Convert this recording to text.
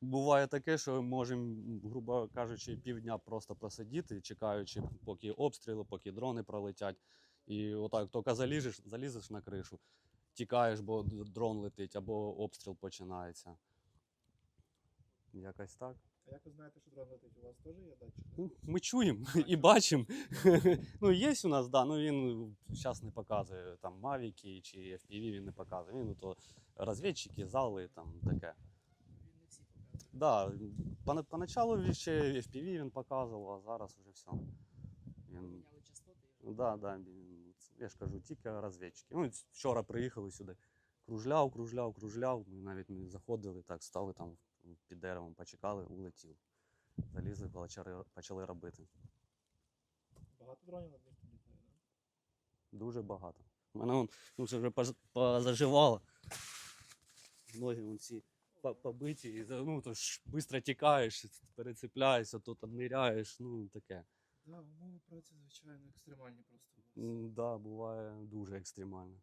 буває таке, що можемо, грубо кажучи, півдня просто просидіти, чекаючи, поки обстріли, поки дрони пролетять. І отак тільки залізеш, залізеш на кришу, тікаєш, бо дрон летить, або обстріл починається. Якось так. А як ви знаєте, що дрон летить? У вас теж є датчик? Ну, Ми чуємо і бачимо. ну, є у нас, да, ну він зараз не показує там Мавіки чи FPV він не показує. Він то розвідчики, зали, там таке. Він не всі показує. Да, пона- поначалу ще FPV він показував, а зараз вже все. Він, ну, да, да, я ж кажу, тільки розвідчики. Ну, вчора приїхали сюди. Кружляв, кружляв, кружляв. Ми навіть не заходили, так стали там під деревом, почекали, улетів. Залізли, почали, почали робити. Багато дронів над містом літає, да? Дуже багато. У мене он, ну, це вже позаживало. Ноги вон ці побиті, і ну, то ж швидко тікаєш, перецепляєшся, то там ниряєш, ну таке. Да, умови праці, звичайно, екстремальні просто. Так, Да, буває дуже екстремально.